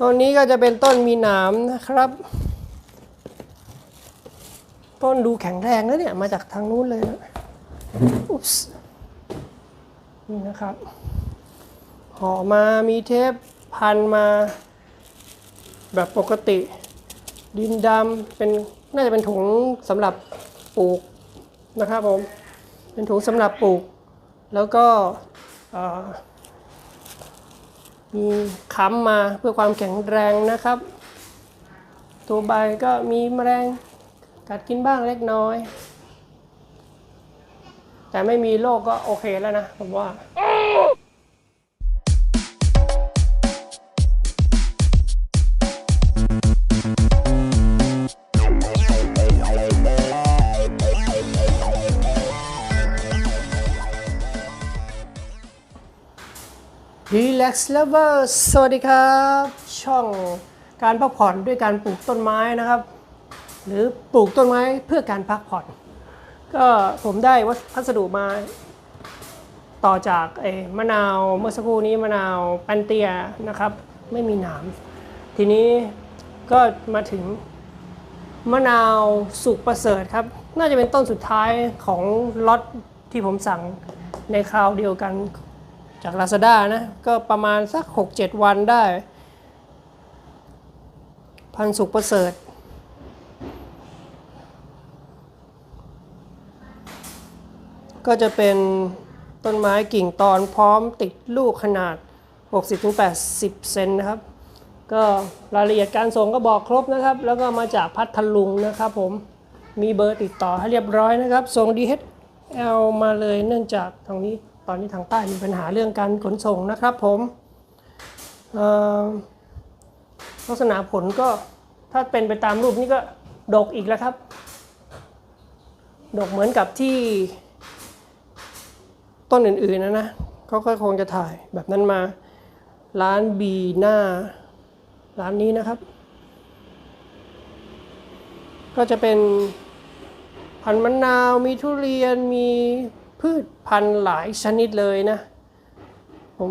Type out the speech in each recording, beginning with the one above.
ต้นนี้ก็จะเป็นต้นมีหนามนะครับ ต้นดูแข็งแรงนะเนี่ย มาจากทางนู้นเลยนะอุ๊สนี่นะครับห่อมามีเทปพันมา แบบปกติ ดินดำเป็นน่าจะเป็นถุงสำหรับปลูกนะครับผม เป็นถุงสำหรับปลูก แล้วก็อ มีค้ำมาเพื่อความแข็งแรงนะครับ ตัวใบก็มีแมลงกัดกินบ้างเล็กน้อย แต่ไม่มีโรคก็โอเคแล้วนะผมว่า Relax Lover สวัสดีครับ ช่องการพักผ่อนด้วยการปลูกต้นไม้นะครับ หรือปลูกต้นไม้เพื่อการพักผ่อน ก็ผมได้วัสพัสดุมา ต่อจากเออมะนาวเมื่อสักครู่นี้มะนาวปันเตียนะครับ ไม่มีหนาม ทีนี้ก็มาถึงมะนาวสุกประเสริฐครับ น่าจะเป็นต้นสุดท้ายของล็อตที่ผมสั่งในคราวเดียวกัน จาก Lazada นะ ก็ประมาณสัก 6-7 วันได้ พันสุกประเสริฐ ก็จะเป็นต้นไม้กิ่งตอนพร้อมติดลูกขนาด 60-80 เซนนะครับ ก็รายละเอียดการส่งก็บอกครบนะครับ แล้วก็มาจากพัทลุงนะครับผมมีเบอร์ติดต่อให้เรียบร้อยนะครับ ส่ง DHL มาเลยเนื่องจากทางนี้ ตอนนี้ทางใต้มีปัญหาเรื่องการขนส่งนะครับผมลักษณะผลก็ถ้าเป็นไปตามรูปนี้ก็ดกอีกแล้วครับ ดกเหมือนกับที่ต้นอื่นๆนะนะเขาก็คงจะถ่ายแบบนั้นมาร้านบีหน้าร้านนี้นะครับ ก็จะเป็นพันมะนาวมีทุเรียนมีพืช พันธุ์หลายชนิดเลยนะผม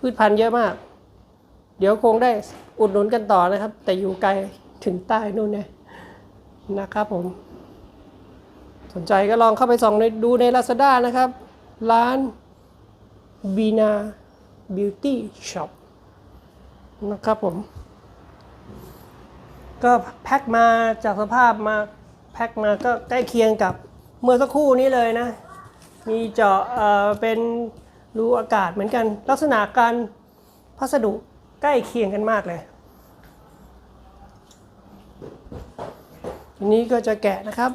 พืชพันธุ์เยอะมาก เดี๋ยวคงได้อุดหนุนกันต่อนะครับ แต่อยู่ไกลถึงใต้นู่นเนี่ยนะครับผม สนใจก็ลองเข้าไปส่องในดูใน Lazada นะครับ ร้านบีนาบิวตี้ช็อปนะครับผม ก็แพ็คมาจากสภาพมาแพ็คมาก็ใกล้เคียงกับเมื่อสักครู่นี้เลยนะ มีเจาะเป็นรูอากาศเหมือนกัน ลักษณะการพัสดุใกล้เคียงกันมากเลยทีนี้ก็จะแกะนะครับ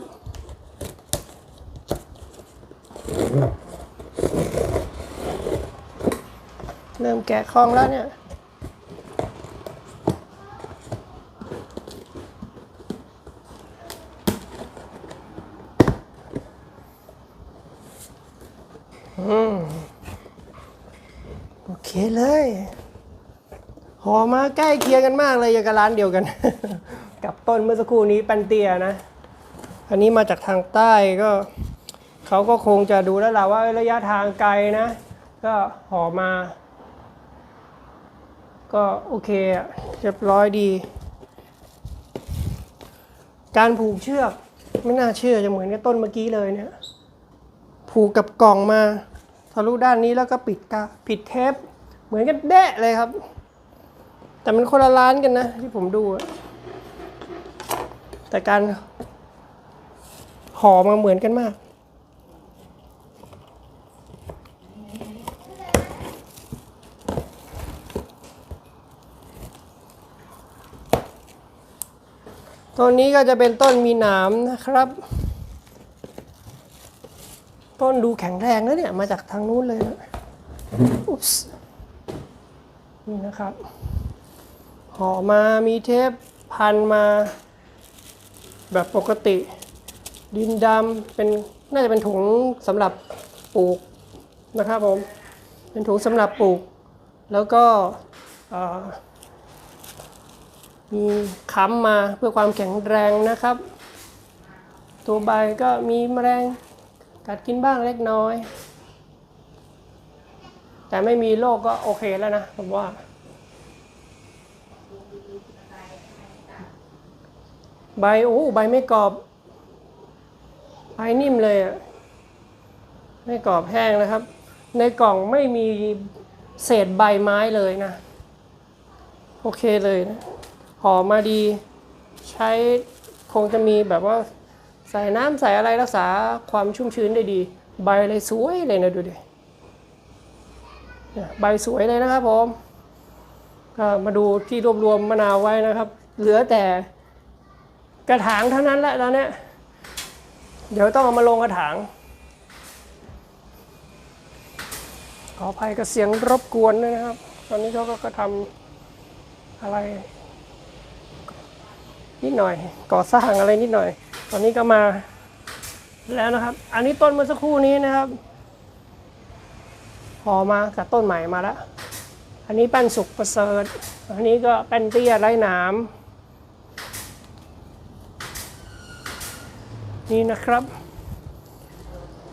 เริ่มแกะคลองแล้วเนี่ย อืม โอเคเลยห่ อมาใกล้เคียงกันมากเลยอย่างกับร้านเดียวกัน กับต้นเมื่อสักครู่นี้ปันเตียนะ อันนี้มาจากทางใต้ก็เขาก็คงจะดูแล้วล่ะว่าระยะทางไกลนะ ก็ห่อมา ก็โอเคอะเรียบร้อยดี การผูกเชือกไม่น่าเชื่อจะเหมือนกับต้นเมื่อกี้เลยเนี่ย ผูกกับกล่องมาทะลุด้านนี้แล้วก็ปิดกาปิดเทป เหมือนกันแดะเลยครับ แต่มันคนละร้านกันนะ ที่ผมดู แต่การห่อมาเหมือนกันมาก ต้นนี้ก็จะเป็นต้นมีหนามนะครับ ต้นดูแข็งแรงนะเนี่ย มาจากทางนู้นเลยนะอุ๊ปส์นี่นะครับ ห่อมามีเทปพันมา แบบปกติ ดินดำเป็นน่าจะเป็นถุงสำหรับปลูกนะครับผม เป็นถุงสำหรับปลูก แล้วก็มีค้ำมาเพื่อความแข็งแรงนะครับ ตัวใบก็มีแมลงกัดกินบ้างเล็กน้อย แต่ไม่มีโรคก็โอเคแล้วนะผมว่า ใบโอ้ใบไม่กรอบใบนิ่มเลยอะไม่กรอบแห้งนะครับ ในกล่องไม่มีเศษใบไม้เลยนะ โอเคเลยนะห่อมาดีใช้คงจะมีแบบว่าใส่น้ำใส่อะไรรักษาความชุ่มชื้นได้ดี ใบเลยสวยเลยนะดูดิใบสวยเลยนะครับผมก็มาดูที่รวบรวมมะนาวไว้นะครับ เหลือแต่ กระถางเท่านั้นแหละตอนเนี้ยเดี๋ยวต้องเอามาลงกระถาง ขออภัยกับเสียงรบกวนด้วยนะครับ ตอนนี้เขาก็ทำอะไร นิดหน่อย ก่อสร้างอะไรนิดหน่อย ตอนนี้ก็มาแล้วนะครับ อันนี้ต้นเมื่อสักครู่นี้นะครับพอมากับต้นใหม่มาแล้ว อันนี้แป้นสุกประเสริฐ อันนี้ก็แป้นเตี้ยไร้หนาม นี่นะครับ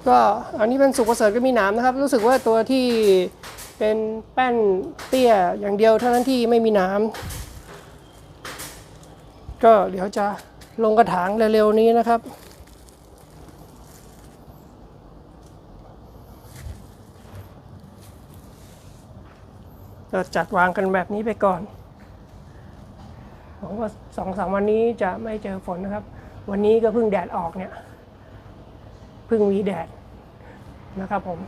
ก็อันนี้เป็นสุกประเสริฐก็มีหนามนะครับ รู้สึกว่าตัวที่เป็นแป้นเตี้ยอย่างเดียวเท่านั้นที่ไม่มีหนามก็เดี๋ยวจะลงกระถางเร็วๆนี้นะครับก็จัดวางกันแบบนี้ไปก่อนหวังว่าสองสามวันนี้จะไม่เจอฝนนะครับ วันนี้ก็เพิ่งแดดออกเนี่ยเพิ่งมีแดดนะครับผม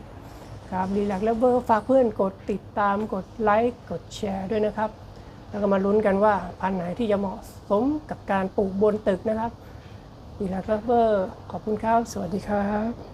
ครับดีแลกแล้วเบอร์ฝากเพื่อนกดติดตามกดไลค์กดแชร์ด้วยนะครับ แล้วก็มาลุ้นกันว่าพันไหนที่จะเหมาะสมกับการปลูกบนตึกนะครับดีแลกแล้วเบอร์ขอบคุณครับ สวัสดีครับ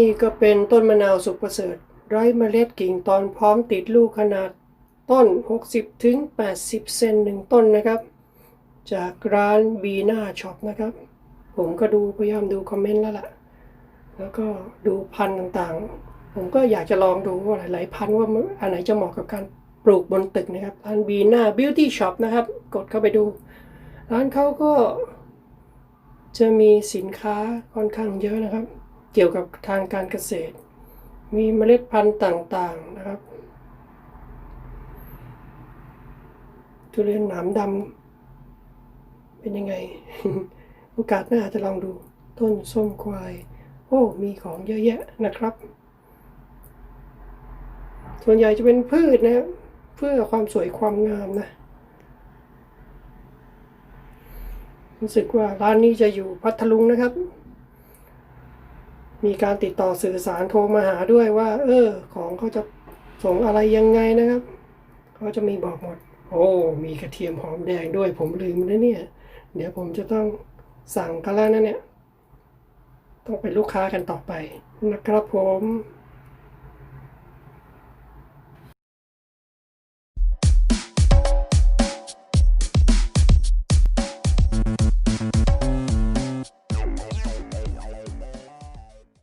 นี่ก็เป็นต้นมะนาวสุกประเสริฐไร้เมล็ดกิ่งตอนพร้อมติดลูกขนาดต้น 60ถึง80 เซนหนึ่งต้นนะครับ จากร้านบีนาช็อปนะครับ ผมก็ดูพยายามดูคอมเมนต์แล้วล่ะ แล้วก็ดูพันธุ์ต่างๆ ผมก็อยากจะลองดูว่าหลายๆพันธุ์ว่าอันไหนจะเหมาะกับการปลูกบนตึกนะครับร้านบีนาบิวตี้ช็อปนะครับ กดเข้าไปดู ร้านเขาก็จะมีสินค้าค่อนข้างเยอะนะครับ เกี่ยวกับทางการเกษตร มีเมล็ดพันธุ์ต่างๆนะครับ ทุเรียนหนามดำเป็นยังไง โอกาสหน้าจะลองดูต้นส้มควาย โอ้ มีของเยอะแยะนะครับ ส่วนใหญ่จะเป็นพืชนะครับเพื่อความสวยความงามนะรู้สึกว่าร้านนี้จะอยู่พัทลุงนะครับ มีการติดต่อสื่อสารโทรมาหาด้วยว่า เออ ของเขาจะส่งอะไรยังไงนะครับเขาจะมีบอกหมด โอ้ มีกระเทียมหอมแดงด้วย ผมลืมนะเนี่ย เดี๋ยวผมจะต้องสั่งกันแล้วนะเนี่ย ต้องเป็นลูกค้ากันต่อไปนะครับผม